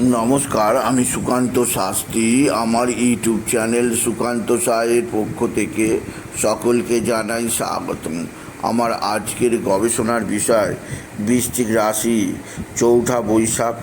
নমস্কার, আমি সুকান্ত শাস্ত্রী। আমার ইউটিউব চ্যানেল সুকান্ত সাহের পক্ষ থেকে সকলকে জানাই স্বাগতম। আমার আজকের গবেষণার বিষয়, বৃশ্চিক রাশি, চৌঠা বৈশাখ,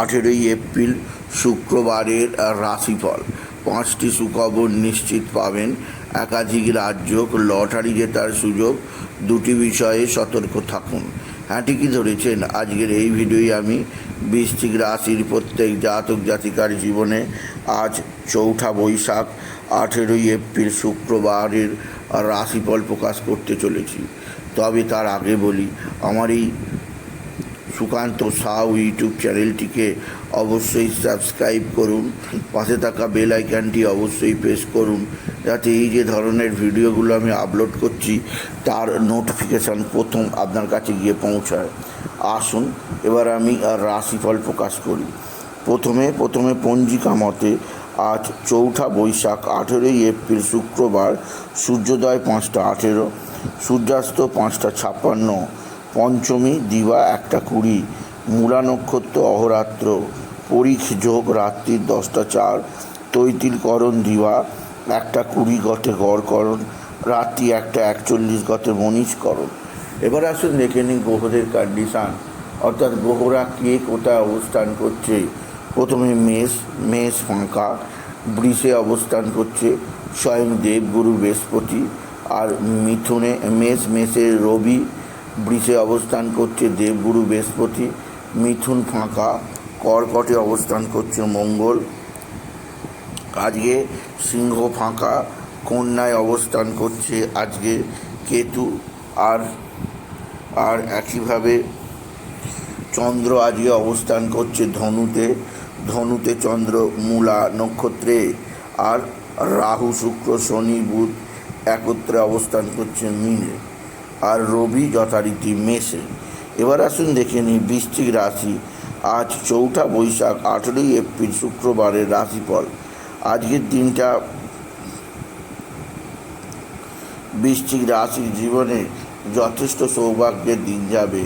আঠেরোই এপ্রিল, শুক্রবারের রাশিফল। পাঁচটি সুখবর নিশ্চিত পাবেন। একাধিক রাজ্য লটারি জেতার সুযোগ, দুটি বিষয়ে সতর্ক থাকুন। হ্যাঁ ঠিকই ধরেছেন। আজকের এই ভিডিওই আমি বৃশ্চিক রাশির প্রত্যেক জাতক জাতিকার জীবনে আজ চৌঠা বৈশাখ, আঠেরোই এপ্রিল শুক্রবারের রাশিফল প্রকাশ করতে চলেছি। তবে তার আগে বলি, আমার এই সুকান্ত সাউ ইউটিউব চ্যানেলটিকে অবশ্যই সাবস্ক্রাইব করুন। পাশে থাকা বেল আইকনটি অবশ্যই প্রেস করুন। যাতে এই যে ধরনের ভিডিওগুলো আমি আপলোড করছি, তার নোটিফিকেশান প্রথম আপনার কাছে গিয়ে পৌঁছায়। আসুন, এবার আমি রাশিফল প্রকাশ করি। প্রথমে প্রথমে পঞ্জিকা মতে আজ চৌঠা বৈশাখ আঠেরোই এপ্রিল শুক্রবার, সূর্যোদয় পাঁচটা আঠেরো, সূর্যাস্ত পাঁচটা ছাপ্পান্ন পঞ্চমী, দিবা একটা কুড়ি মূলা নক্ষত্র অহরাত্র, পরীখ যোগ রাত্রির দশটা চার তৈতিলকরণ দিবা একটা কুড়ি গটে গড়করণ রাত্রি একটা একচল্লিশ গটে মনীষকরণ এবার আসুন দেখে নিন গ্রহদের কন্ডিশান অর্থাৎ গ্রহরা কে কোথায় অবস্থান করছে? প্রথমে মেষ মেষ ফাঁকা, বৃষে অবস্থান করছে, স্বয়ং দেবগুরু বৃহস্পতি, আর মিথুনে, মেষ মেষের রবি বৃষে অবস্থান করছে দেবগুরু বৃহস্পতি, মিথুন ফাঁকা, কর্কটে অবস্থান করছে মঙ্গল। আজকে সিংহ ফাঁকা, কন্যায় অবস্থান করছে আজকে কেতু। আর আর একইভাবে চন্দ্র আজকে অবস্থান করছে ধনুতে ধনুতে চন্দ্র মূলা নক্ষত্রে। আর রাহু, শুক্র, শনি, বুধ একত্রে অবস্থান করছে মিনে। আর রবি যথারীতি মেষে। এবার আসুন দেখে নিই বৃশ্চিক রাশি। আজ চৌঠা বৈশাখ, আঠেরোই এপ্রিল, শুক্রবারের রাশিফল। আজকের দিনটা বৃশ্চিক রাশির জীবনে যথেষ্ট সৌভাগ্যের দিন যাবে।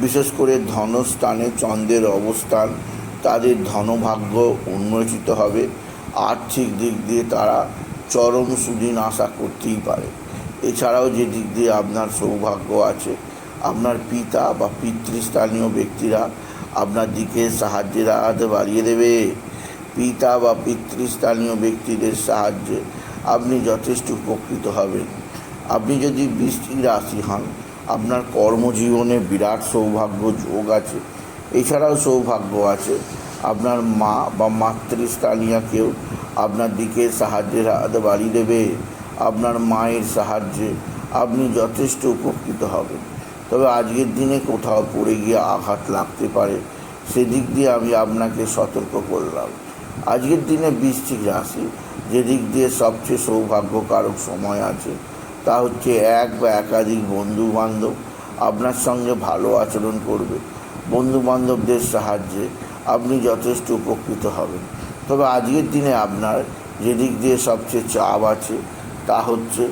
বিশেষ করে ধনস্থানে চন্দ্রের অবস্থান, তাদের ধনভাগ্য উন্মোচিত হবে। আর্থিক দিক দিয়ে তারা চরম সুদিন আশা করতেই পারে। এছাড়াও যে দিক দিয়ে আপনার সৌভাগ্য আছে, আপনার পিতা বা পিতৃস্থানীয় ব্যক্তিরা আপনার দিকে সাহায্যের হাত বাড়িয়ে দেবে। পিতা বা পিতৃস্থানীয় ব্যক্তিদের সাহায্যে আপনি যথেষ্ট উপকৃত হবেন। আপনি যদি বৃষ্টিক রাশি হন, আপনার কর্মজীবনে বিরাট সৌভাগ্য যোগ আছে। এছাড়াও সৌভাগ্য আছে, আপনার মা বা মাতৃস্থানীয় কেউ আপনার দিকে সাহায্যের হাত বাড়িয়ে দেবে। আপনার মায়ের সাহায্যে আপনি যথেষ্ট উপকৃত হবেন। তবে আজকের দিনে কোথাও পড়ে গিয়ে আঘাত লাগতে পারে, সেদিক দিয়ে আমি আপনাকে সতর্ক করলাম। আজকের দিনে বৃশ্চিক রাশি, যেদিক দিয়ে সবচেয়ে সৌভাগ্যকারক সময় আছে, তা হচ্ছে এক বা একাধিক বন্ধু বান্ধব আপনার সঙ্গে ভালো আচরণ করবে। বন্ধু বান্ধবদের সাহায্যে আপনি যথেষ্ট উপকৃত হবেন। তবে আজকের দিনে আপনার যেদিক দিয়ে সবচেয়ে চাপ আছে তা হচ্ছে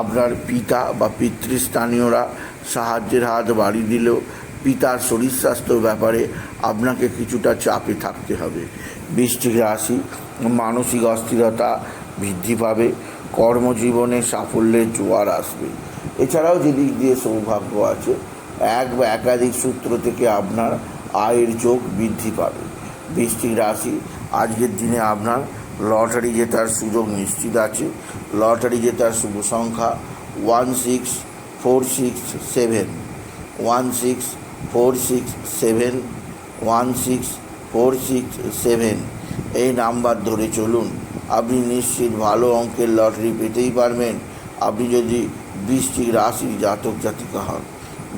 আপনার পিতা বা পিতৃস্থানীয়রা সাহায্যের হাত বাড়িয়ে দিলেও পিতার শরীর স্বাস্থ্যর ব্যাপারে আপনাকে কিছুটা চাপে থাকতে হবে। বৃষ্টিক রাশি মানসিক অস্থিরতা বৃদ্ধি পাবে, কর্মজীবনে সাফল্যের জোয়ার আসবে। এছাড়াও যেদিক দিয়ে সৌভাগ্য আছে, এক বা একাধিক সূত্র থেকে আপনার আয়ের যোগ বৃদ্ধি পাবে। বৃষ্টিক রাশি আজকের দিনে আপনার লটারি জেতার সুযোগ নিশ্চিত আছে। লটারি জেতার শুভ সংখ্যা one six four six seven one six four six seven one six four six seven এই নাম্বার ধরে চলুন। আপনি নিশ্চিত ভালো অঙ্কের লটারি পেতেই পারবেন। আপনি যদি বৃষ্টিক রাশির জাতক জাতিকা হন।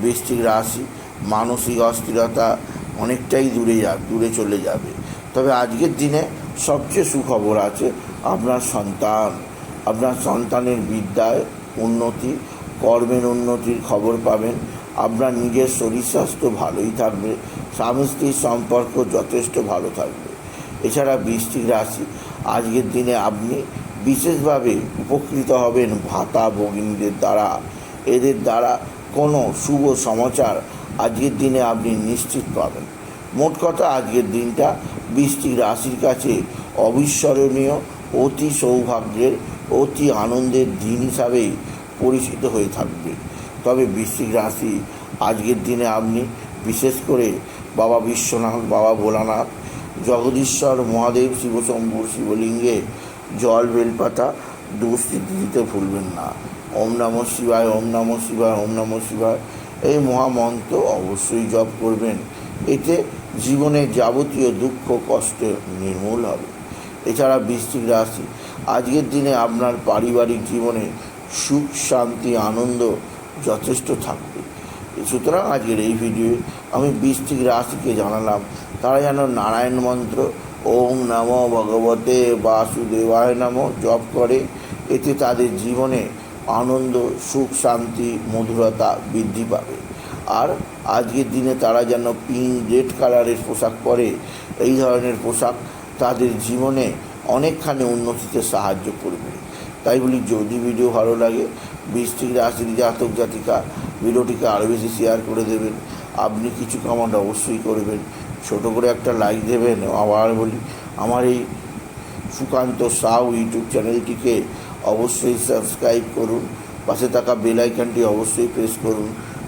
বৃষ্টিক রাশি মানসিক অস্থিরতা অনেকটাই দূরে যা, দূরে চলে যাবে। তবে আজকের দিনে সবচেয়ে সুখবর আছে, আপনার সন্তান, আপনার সন্তানের বিদ্যায় উন্নতি, কর্মের উন্নতির খবর পাবেন, আপনার নিজের শরীর স্বাস্থ্য ভালোই থাকবে, স্বামী স্ত্রীর সম্পর্ক যথেষ্ট ভালো থাকবে। এছাড়া বৃষ্টিক রাশি, আজকের দিনে আপনি বিশেষভাবে উপকৃত হবেন ভাতা ভগিনীদের দ্বারা। এদের দ্বারা কোনো শুভ সমাচার আজকের দিনে আপনি নিশ্চিত পাবেন। মোট কথা আজকের দিনটা বৃষ্টিক রাশির কাছে অবিস্মরণীয়, অতি সৌভাগ্যের, অতি আনন্দের দিন হিসাবেই পরিচিত হয়ে থাকবে। তবে বৃশ্চিক রাশি, আজকের দিনে আপনি বিশেষ করে বাবা বিশ্বনাথ, বাবা ভোলানাথ, জগদীশ্বর, মহাদেব শিবশম্ভুর শিবলিঙ্গে জল বেলপাতা দুস্থিতি দিতে ভুলবেন না। ওম নম শিবায়, ওম নম শিবায়, ওম নম শিবায়। এই মহামন্ত্র অবশ্যই জপ করবেন। এতে জীবনের যাবতীয় দুঃখ, কষ্ট নির্মূল হবে। এছাড়া বৃশ্চিক রাশি, আজকের দিনে আপনার পারিবারিক জীবনে সুখ, শান্তি, আনন্দ যথেষ্ট থাকবে। সুতরাং আজকের এই ভিডিওয়ে আমি বৃষ্টিক রাশিকে জানালাম, তারা যেন নারায়ণ মন্ত্র, ওম নম ভগবতে বাসুদেবায় নম, জপ করে। এতে তাদের জীবনে আনন্দ, সুখ, শান্তি, মধুরতা বৃদ্ধি পাবে। আর আজকের দিনে তারা যেন পিঙ্ক রেড কালারের পোশাক পরে, এই ধরনের পোশাক তাদের জীবনে অনেকখানি উন্নতিতে সাহায্য করবে। তাই বলি, যদি ভিডিও ভালো লাগে, বৃষ্টিক রাশির জাতক জাতিকা ভিডিওটিকে আরও বেশি শেয়ার করে দেবেন। আপনি কিছু কমেন্ট অবশ্যই করবেন। ছোট করে একটা লাইক দেবেন। আবার বলি, আমার এই সুকান্ত সাউ ইউটিউব চ্যানেলটিকে অবশ্যই সাবস্ক্রাইব করুন। পাশে থাকা বেল আইকনটি অবশ্যই প্রেস করুন।